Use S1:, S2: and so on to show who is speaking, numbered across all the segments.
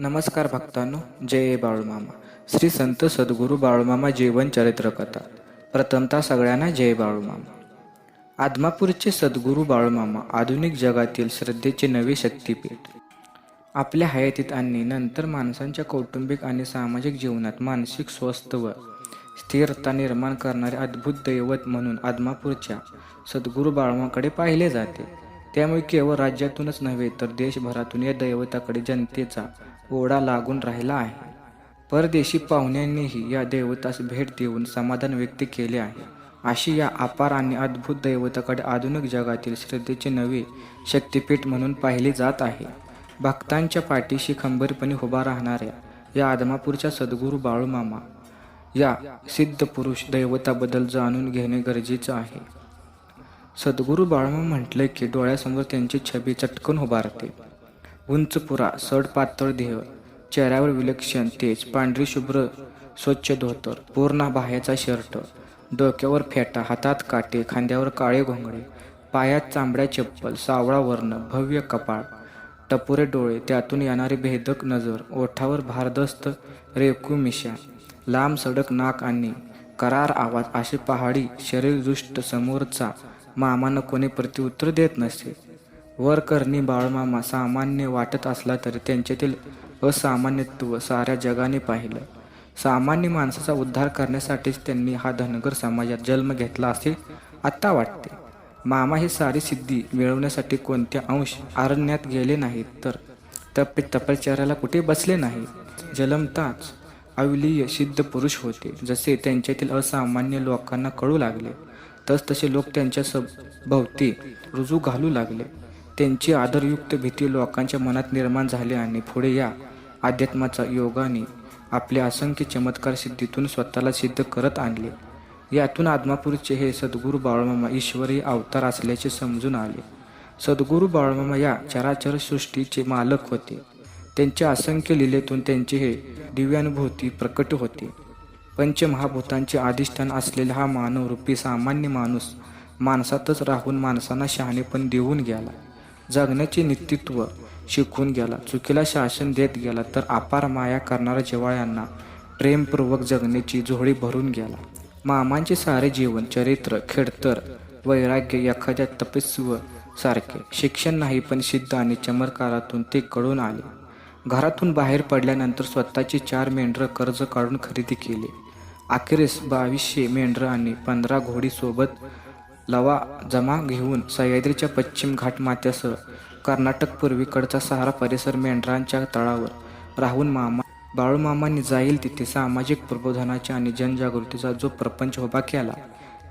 S1: नमस्कार भक्तांनो जय बाळूमामा. श्री संत सद्गुरू बाळूमामा जीवन चरित्र कथा. प्रथमतः सगळ्यांना जय बाळूमामा. आदमापूरचे सद्गुरू बाळूमामा आधुनिक जगातील श्रद्धेचे नवे शक्तीपीठ. आपल्या हयातीत आणि नंतर माणसांच्या कौटुंबिक आणि सामाजिक जीवनात मानसिक स्वस्थ व स्थिरता निर्माण करणारे अद्भुत दैवत म्हणून आदमापूरच्या सद्गुरू बाळमाकडे पाहिले जाते. त्यामुळे केवळ राज्यातूनच नव्हे तर देशभरातून या दैवताकडे जनतेचा ओढा लागून राहिला आहे. परदेशी पाहुण्यांनीही या दैवतास भेट देऊन समाधान व्यक्त केले आहे. अशी या अपार आणि अद्भुत दैवताकडे आधुनिक जगातील श्रद्धेचे नवे शक्तिपीठ म्हणून पाहिले जात आहे. भक्तांच्या पाठीशी खंबीरपणे उभा राहणाऱ्या या आदमापूरच्या सद्गुरू बाळूमामा या सिद्ध पुरुष दैवताबद्दल जाणून घेणे गरजेचं आहे. सद्गुरू बाळूमा म्हटले की डोळ्यासमोर त्यांची छबी चटकन उभारते. उंच पुरा सड पातळ देह चेहऱ्यावर विलक्षण तेज पांढरी शुभ्र स्वच्छ धोतर पूर्ण बाह्याचा शर्ट डोक्यावर फेटा हातात काटे खांद्यावर काळे घोंगडे पायात चांबड्या चप्पल सावळा वर्ण भव्य कपाळ टपुरे डोळे त्यातून येणारी भेदक नजर ओठावर भारदस्त रेकू मिशा लांब सडक नाक आणि करार आवाज असे पहाडी शरीरदृष्ट समोरचा मामानं कोणी प्रत्युत्तर देत नसे. वरकरणी बाळमामा सामान्य वाटत असला तरी त्यांच्यातील असामान्यत्व साऱ्या जगाने पाहिलं. सामान्य माणसाचा उद्धार करण्यासाठीच त्यांनी हा धनगर समाजात जन्म घेतला असे आत्ता वाटते. मामा ही सारी सिद्धी मिळवण्यासाठी कोणत्या अंश अरण्यात गेले नाहीत तर तपे तपश्चर्याला कुठे बसले नाही जलमताच अविलीय सिद्ध पुरुष होते. जसे त्यांच्यातील असामान्य लोकांना कळू लागले तस तसे लोक त्यांच्या सभोवती रुजू घालू लागले. त्यांची आदरयुक्त भीती लोकांच्या मनात निर्माण झाली आणि पुढे या अध्यात्माचा योगाने आपल्या असंख्य चमत्कार सिद्धीतून स्वतःला सिद्ध करत आणले. यातून आदमापूरचे हे सद्गुरू बाळमामा ईश्वरी अवतार असल्याचे समजून आले. सद्गुरू बाळमामा या चराचर सृष्टीचे मालक होते. त्यांच्या असंख्य लिलेतून त्यांचे हे दिव्यानुभूती प्रकट होते. पंचमहाभूतांचे अधिष्ठान असलेला हा मानवरूपी सामान्य माणूस माणसातच राहून माणसांना शहाणेपण देऊन गेला. जगण्याचे नेतृत्व शिकून गेला. चुकीला शासन देत गेला तर अपार माया करणाऱ्या जिवाळ्यांना प्रेमपूर्वक जगण्याची झोळी भरून गेला. मामांचे सारे जीवन चरित्र खेडतर वैराग्य एखाद्या तपस्व सारखे शिक्षण नाही पण सिद्ध आणि चमत्कारातून ते कळून आले. घरातून बाहेर पडल्यानंतर स्वतःची चार मेंढरं कर्ज काढून खरेदी केली. अखेरीस बावीसशे मेंढरं आणि पंधरा घोडीसोबत लवा जमा घेऊन सह्याद्रीच्या पश्चिम घाटमाथ्यासह कर्नाटक पूर्वीकडचा सहारा परिसर मेंढरांच्या तळावर राहून मामा बाळूमामांनी जाईल तिथे सामाजिक प्रबोधनाच्या आणि जनजागृतीचा जो प्रपंच उभा केला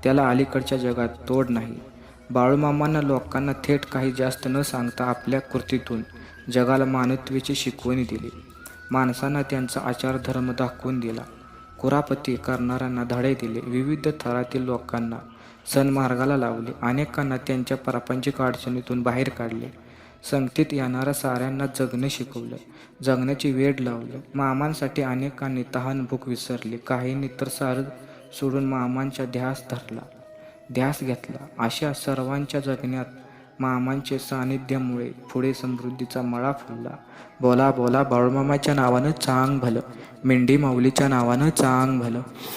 S1: त्याला अलीकडच्या जगात तोड नाही. बाळूमामांना लोकांना थेट काही जास्त न सांगता आपल्या कृतीतून जगाला मानवतेची शिकवणी दिली. माणसांना त्यांचा आचार धर्म दाखवून दिला. कुरापती करणाऱ्यांना धडे दिले. विविध थरातील लोकांना सन्मार्गाला लावले. अनेकांना त्यांच्या प्रापंचिक अडचणीतून बाहेर काढले. संगतीत येणाऱ्या साऱ्यांना जगणं शिकवलं. जगण्याची वेळ लावलं. मामांसाठी अनेकांनी तहान भूक विसरली. काहींनी तर सारं सोडून मामांच्या ध्यास धरला. ध्यास घेतला. अशा सर्वांच्या जगण्यात मामांचे सानिध्यामुळे पुढे समृद्धीचा मळा फुलला. बोला बोला बाळूमामाच्या नावानं चांग भलं. मेंढी माऊलीच्या नावानं चांग भलं.